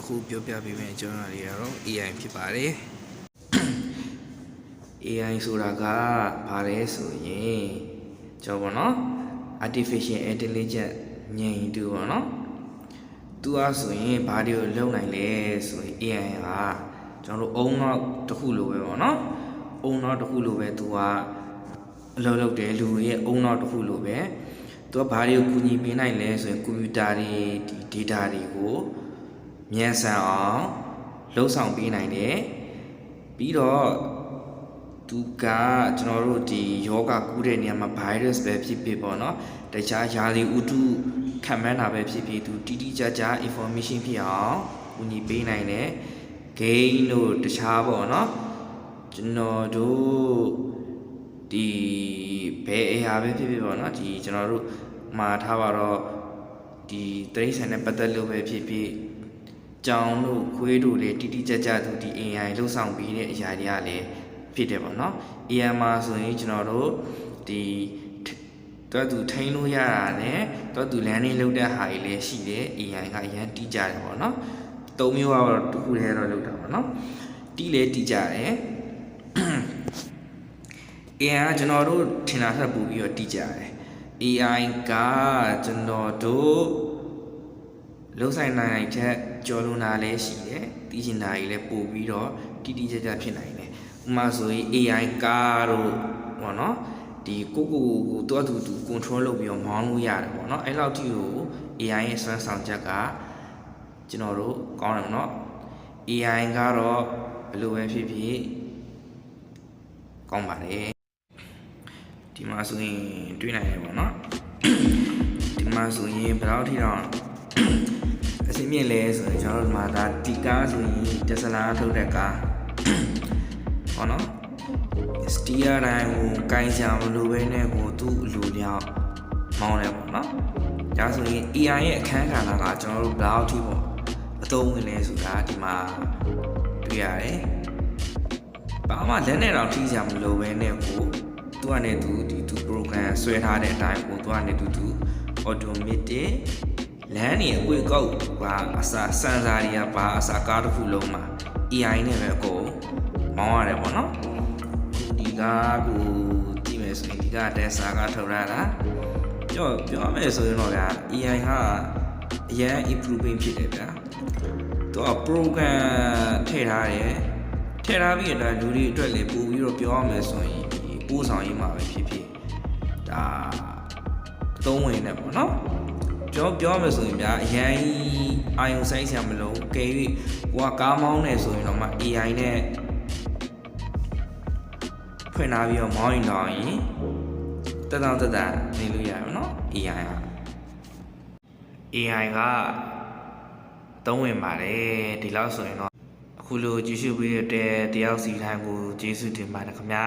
အခုပြောပြပေးမယ့်အကြောင်းအရာတွေကတော့ AI ဖြစ်ပါတယ် AI ဆိုတာကဘာလဲဆိုရင်ကျွန်တော်ဗောနော် artificial intelligence ဉာဏ်ရည်တူဗောနော်သူအားဆိုရင်ဘာတွေကိုလုပ်နိုင်လဲဆိုရင် AI ကကျွန်တော်တို့အုံနောက်တစ်ခုလိုပဲဗောနော်အုံနောက်တစ်ခုလိုပဲသူကအလုပ်လုပ်တယ်လူတွေရဲ့အုံနောက်တစ်ခုလိုပဲသူကဘာတွေကိုကူညီပေးနိုင်လဲဆိုရင်ကွန်ပျူတာတွေဒီ data တွေကို မြန်ဆန်အောင်လှုပ်ဆောင်ပေးနိုင်တယ်ပြီးတော့သူကကျွန်တော်တို့ဒီယောဂကူးတဲ့နေရာမှာ virus ပဲဖြစ်ဖြစ်ပေါ့နော်တခြားယာလီဥတုခံမှန်းတာပဲဖြစ်ဖြစ်သူတိတိကျကျ information ဖြစ်အောင်ကူညီပေးနိုင်တယ် gain တို့တခြားပေါ့နော်ကျွန်တော်တို့ဒီဘယ်အရာပဲဖြစ်ဖြစ်ပေါ့နော်ဒီကျွန်တော်တို့မှာထားပါတော့ဒီတရိတ်ဆန်နဲ့ပတ်သက်လို့ပဲဖြစ်ဖြစ် ကြောင်တို့ခွေးတို့လေတိတိကျကျသူဒီ AI လှုပ်ဆောင်ပြီးတဲ့အရာတွေကလည်းဖြစ်တယ်ပေါ့နော် AI မှာဆိုရင်ကျွန်တော်တို့ဒီတော့သူထိန်းလို့ရတာနဲ့တော့သူလမ်းလေးလုပ်တဲ့ဟာကြီးလည်းရှိတယ် AI ကအရန်တီးကြတယ်ပေါ့နော်သုံးမျိုးကတော့တစ်ခုတည်းတော့လုပ်တာပေါ့နော်တီးလဲတီးကြတယ် AI ကကျွန်တော်တို့ထင်တာထက်ပိုပြီးတော့တီးကြတယ် AI ကကျွန်တော်တို့ လုံးဆိုင်နိုင်ချက်ကြော်လွန်တာလည်းရှိတယ်တီးချင်တာကြီးလည်းပို့ပြီးတော့တိတိကျကျဖြစ်နိုင်တယ်ဥပမာဆိုရင် AI ကားတို့ဘောနော်ဒီကိုကိုကိုတော့သူသူ control လုပ်ပြီးတော့မောင်းလို့ရတယ်ပေါ့နော်အဲ့လောက်ထိကို AI ရဲ့စွမ်းဆောင်ချက်ကကျွန်တော်တို့ကောင်းတယ်ပေါ့နော် AI ကတော့ဘယ်လိုပဲဖြစ်ဖြစ်ကောင်းပါတယ်ဒီမှာဆိုရင်တွေ့နိုင်တယ်ပေါ့နော်ဒီမှာဆိုရင်ဘယ်လောက်ထိတော့အစီအ မြင့်လဲဆိုရင်ကျွန်တော်တို့ဒီမှာဒါဒီကားဆိုရင်တက်စလာထုတ်တဲ့ကားဟောနော်စတီယာတိုင်းကိုကိုင်းချမလို့ပဲနဲ့ကိုသူ့အလိုလျောက်မောင်းတယ်ပေါ့နော်ဒါဆိုရင် AI ရဲ့အခန်းကဏ္ဍကကျွန်တော်တို့ဘယ်လောက်ထိပေါ့အသုံးဝင်လဲဆိုတာဒီမှာတွေ့ရတယ်ဘာမှလက်နဲ့တော့ထိကြမလို့ပဲနဲ့ကိုသူကနေသူဒီသူ program ဆွဲထားတဲ့အတိုင်းကိုသူကနေသူသူ automatic လမ်းနေအကွေကောက်ဘာအစာစံစာတွေကဘာအစာကားတစ်ခုလုံးမှာ AI နဲ့ပဲအကုန်မောင်းရတယ်ပေါ့နော်ဒီကားကိုကြည့်မယ်ဆိုရင်ဒီကားတက်စာကထုတ်ရတာပြောပြောမယ်ဆိုရင်တော့ဗျာ AI ဟာအရင် improving ဖြစ်တယ်ဗျာသူက program ထည့်ထားတယ်ထည့်ထားပြီးတော့လူတွေအတွက်လည်းပို့ပြီးတော့ပြောရမယ်ဆိုရင်ဒီပို့ဆောင်ရေးမှာပဲဖြစ်ဖြစ်ဒါသုံးဝင်နေပေါ့နော် ကျွန်တော်ပြောမယ်ဆိုရင်ဗျာအရင်အာယုံဆိုင်ဆရာမလို့ကဲ၍ဟိုကကားမောင်းနေဆိုရင်တော့မှ AI နဲ့ဖွင့်လာပြီးတော့မောင်းရင်တော့ရင်တက်တောင့်တက်တာနေလို့ရအောင်နော် AI က AI ကသုံးဝင်ပါတယ်ဒီလောက်ဆိုရင်တော့အခုလိုကြည့်ရှုပေးတဲ့တယောက်စီတိုင်းကိုကျေးဇူးတင်ပါတယ်ခင်ဗျာ